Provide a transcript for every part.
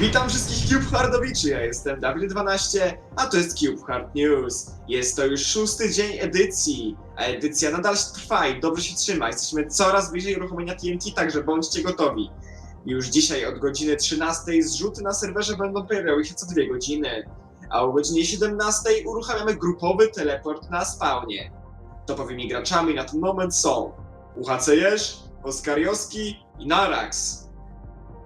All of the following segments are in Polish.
Witam wszystkich Cube Hardowiczy, ja jestem Dawid12, a to jest Cube Hard News. Jest to już szósty dzień edycji, a edycja nadal trwa i dobrze się trzyma. Jesteśmy coraz bliżej uruchomienia TNT, także bądźcie gotowi. Już dzisiaj od godziny 13 zrzuty na serwerze będą pojawiały się co dwie godziny, a o godzinie 17 uruchamiamy grupowy teleport na spawnie. Topowymi graczami na ten moment są UHC Jerz, Oskar Joski i Narax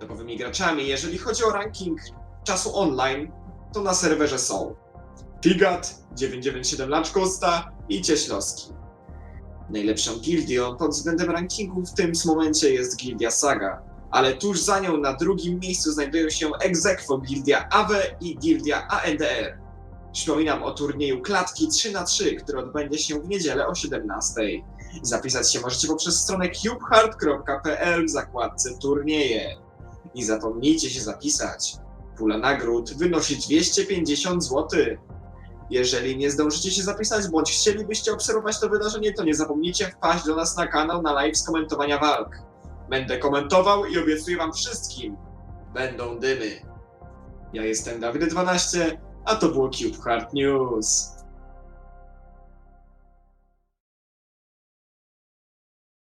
topowymi graczami. Jeżeli chodzi o ranking czasu online, to na serwerze są Figat, 997 Laczkosta i Cieślowski. Najlepszą gildią pod względem rankingu w tym momencie jest Gildia Saga, ale tuż za nią na drugim miejscu znajdują się Exequo Gildia AWE i Gildia ANDR. Przypominam o turnieju Klatki 3 na 3 który odbędzie się w niedzielę o 17. Zapisać się możecie poprzez stronę cubehard.pl w zakładce turnieje. Nie zapomnijcie się zapisać. Pula nagród wynosi 250 zł. Jeżeli nie zdążycie się zapisać, bądź chcielibyście obserwować to wydarzenie, to nie zapomnijcie wpaść do nas na kanał na live z komentowania walk. Będę komentował i obiecuję wam wszystkim, będą dymy. Ja jestem Dawid12, a to było Cube Hard News.